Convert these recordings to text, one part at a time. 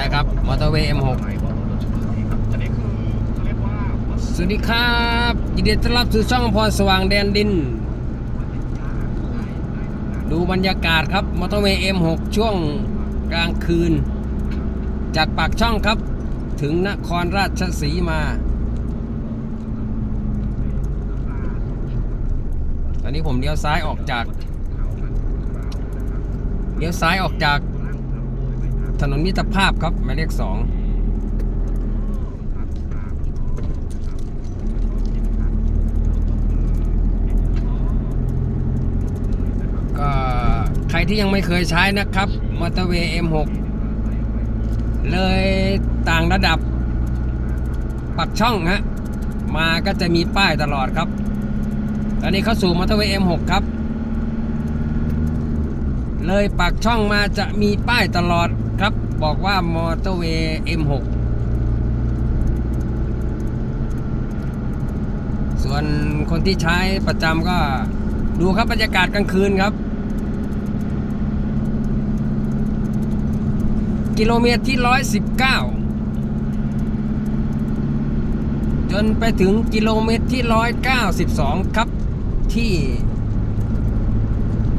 นะครับ มอเตอร์เวย์ M6 สวัสดีครับ ยินดีต้อนรับสู่ช่องพรสว่างแดนดิน ดูบรรยากาศครับ มอเตอร์เวย์ M6 ช่วงกลางคืน จากปากช่องครับ ถึงนครราชสีมา ตอนนี้ผมเลี้ยวซ้ายออกจากเลี้ยวซ้ายออกจาก ถนนมิตรภาพครับหมายเลขสองก็ใครที่ยังไม่เคยใช้นะครับมอเตอร์เวย์ M6 เลยต่างระดับปักช่องฮะมาก็จะมีป้ายตลอดครับ ตอนนี้เข้าสู่มอเตอร์เวย์ M6 ครับ เลยปากช่องมาจะมีป้ายตลอด ครับบอกว่ามอเตอร์เวย์ M6 ส่วนคนที่ใช้ประจำก็ดูครับบรรยากาศกลางคืนครับ กิโลเมตรที่ 119 จนไปถึงกิโลเมตรที่ 192 ครับที่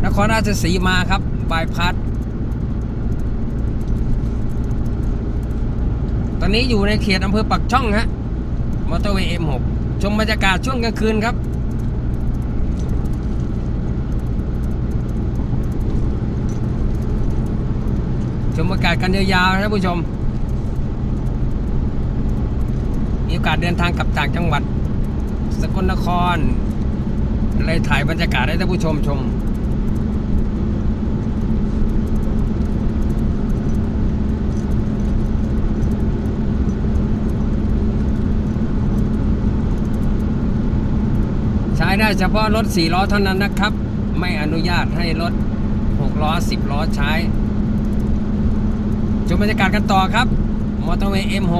นครราชสีมาครับบายพัด ตอนนี้อยู่ในเขตอำเภอปักช่องฮะมอเตอร์เวย์ M6 ชมบรรยากาศช่วงกลางคืนครับ ชมบรรยากาศกันยาวๆนะท่านผู้ชม มีโอกาสเดินทางกลับต่างจังหวัด สกลนครเลยถ่ายบรรยากาศให้ท่านผู้ชมชม ได้เฉพาะรถ 4 ล้อเท่านั้นนะครับ ไม่อนุญาตให้รถ 6 ล้อ 10 ล้อใช้ชมบรรยากาศกันต่อครับ มอเตอร์เวย์ M6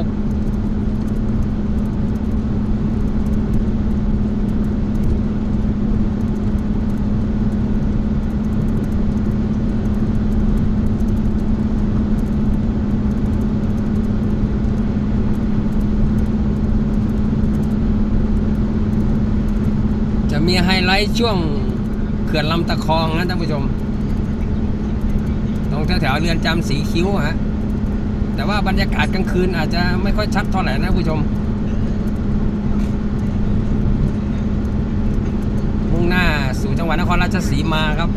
จะมีไฮไลท์ ช่วงเขื่อนลำตะคองนะท่านผู้ชม ตรงแถวๆเรือนจำสีคิ้วฮะแต่ว่าบรรยากาศกลางคืนอาจจะไม่ค่อยชัดเท่าไหร่นะผู้ชม มุ่งหน้าสู่จังหวัดนครราชสีมาครับ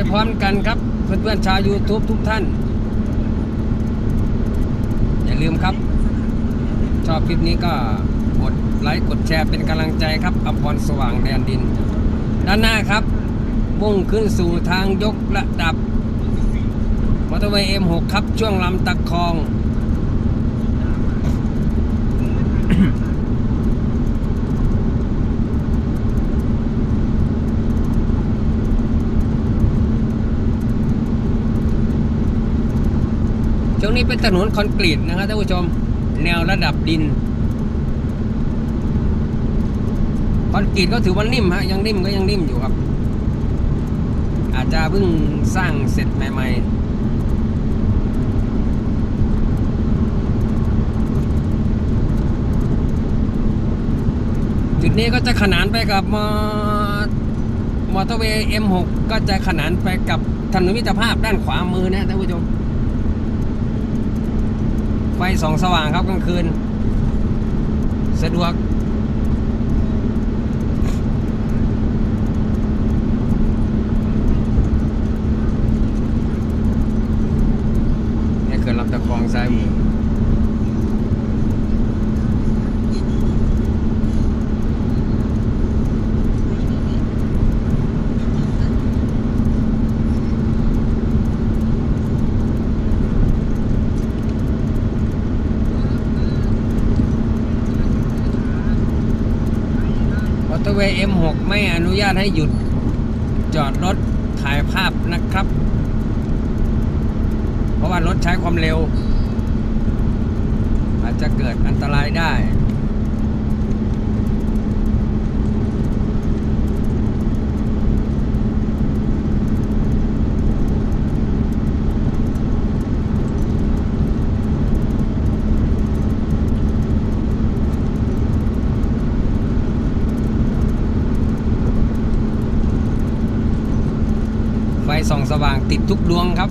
ไปพร้อมกันครับ เพื่อนๆชาว YouTube ทุกท่าน อย่าลืมครับ ชอบคลิปนี้ก็กดไลค์กดแชร์เป็นกำลังใจครับอภรสว่างแดนดิน ด้านหน้าครับ มุ่งขึ้นสู่ทางยกระดับมอเตอร์เวย์ M6 ครับ ช่วงลำตะคอง ช่วงนี้เป็นถนนคอนกรีตนะครับท่านผู้ชม แนวระดับดิน คอนกรีตก็ถือว่านิ่มฮะ ยังนิ่มก็ยังนิ่มอยู่ครับ อาจจะเพิ่งสร้างเสร็จใหม่ ๆจุดนี้ก็จะขนานไปกับมอมอเตอร์เวย์ M6 ก็จะขนานไปกับถนนมิตรภาพด้านขวามือนะท่านผู้ชม ไฟสองสว่างครับกลางคืน สะดวก นี่เกิดลำตะคองซ้ายมือ ย์ M6 ไม่อนุญาตให้หยุดจอดรถถ่ายภาพนะครับ เพราะว่ารถใช้ความเร็ว อาจจะเกิดอันตรายได้ ไฟส่องสว่างติด ทุกดวงครับ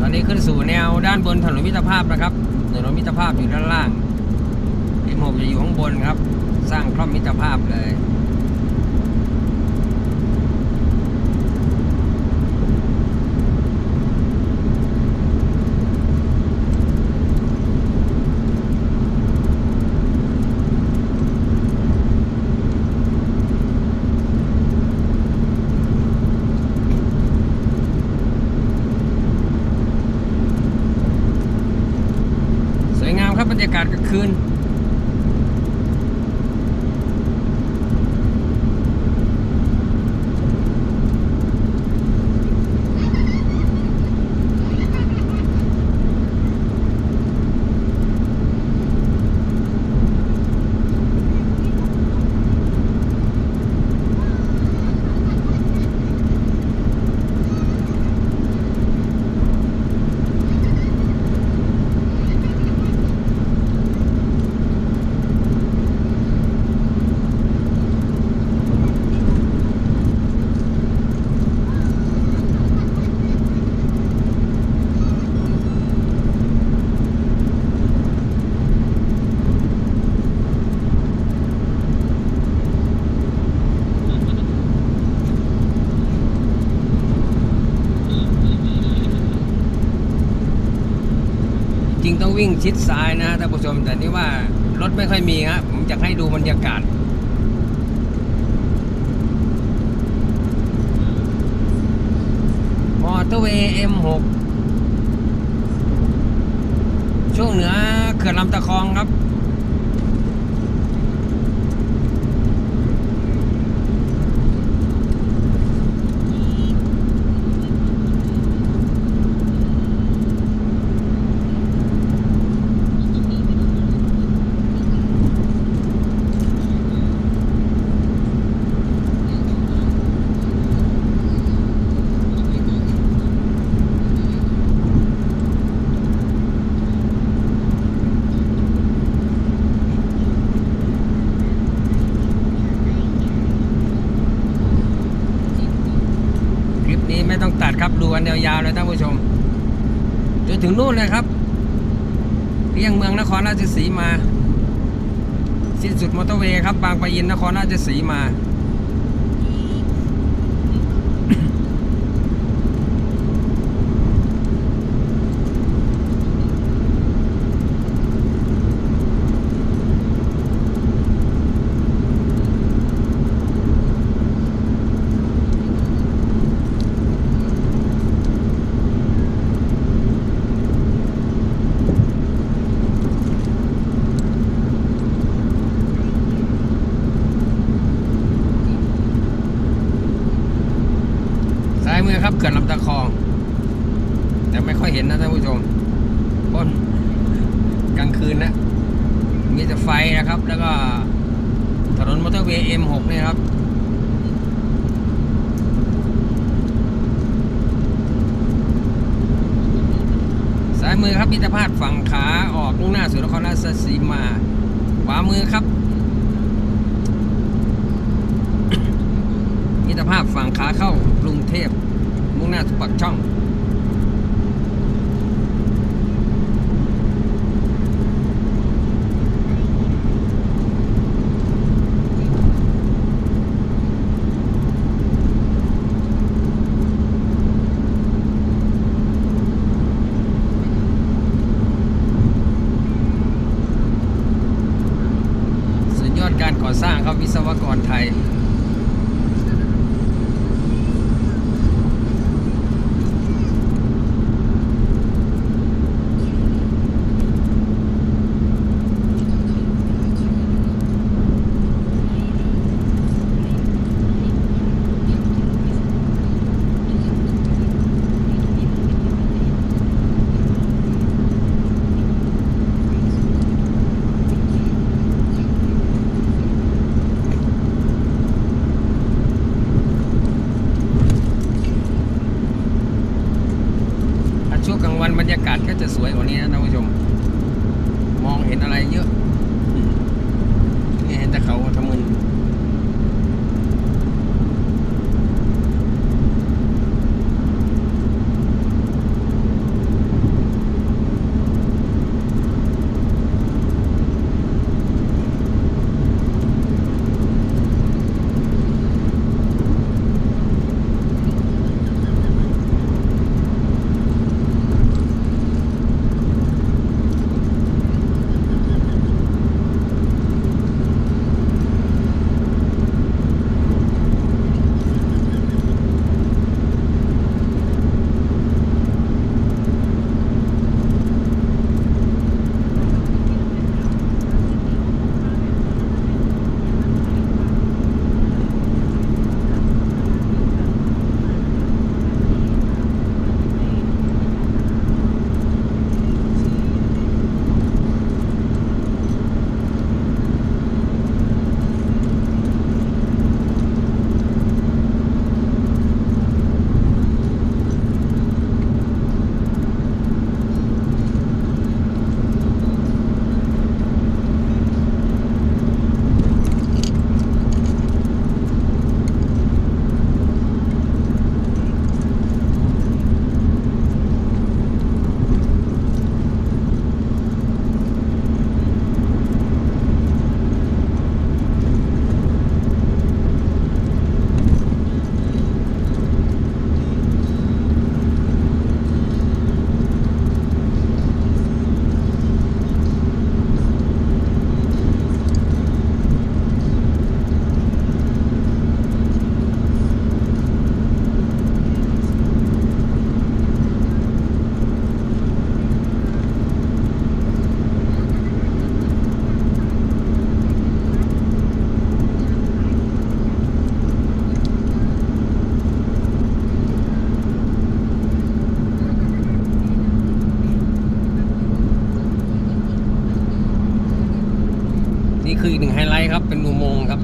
ตอนนี้ขึ้นสู่แนวด้านบนถนนมิตร ภาพนะครับถนนมิตรภาพอยู่ด้านล่าง M6 จะอยู่ข้างบนครับ สร้างคล่อมมิตรภาพเลย ครับบรรยากาศกลางคืน ต้องวิ่งชิดซ้ายนะท่านผู้ชม แต่นี่ว่ารถไม่ค่อยมีครับผมจะให้ดูบรรยากาศมอเตอร์เวย์ M6 ช่วงเหนือเขื่อนลำตะคองครับ คลิปนี้ไม่ต้อง วันยาวๆเลยท่านผู้ชมจนถึงนู่นเลยครับเลี่ยงเมืองนครราชสีมา สิ้นสุดมอเตอร์เวย์ครับ บางปะอินนครราชสีมา จะไม่ค่อยเห็นนะท่านผู้ชมต้นกลางคืนนะมีแต่ไฟนะครับ แล้วก็ถนนมอเตอร์เวย์เอ็ M6 เนี่ยครับซ้ายมือครับมิตรภาพฝั่งขาออกลุ่งหน้าสู่นครราชสีมาขวามือครับมิตรภาพฝั่งขาเข้ากรุงเทพมุ่งหน้าสู่ปักช่อง ว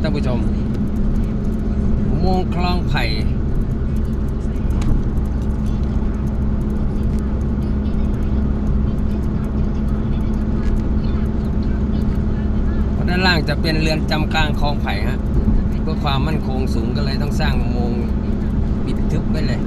ท่านผู้ชมอุโมงคลองไผ่เพราะด้านล่างจะเป็นเรือนจำกลางคลองไผ่ฮะเพื่อความมั่นคงสูงก็เลยต้องสร้างอุโมงค์ปิดทึบไว้เลย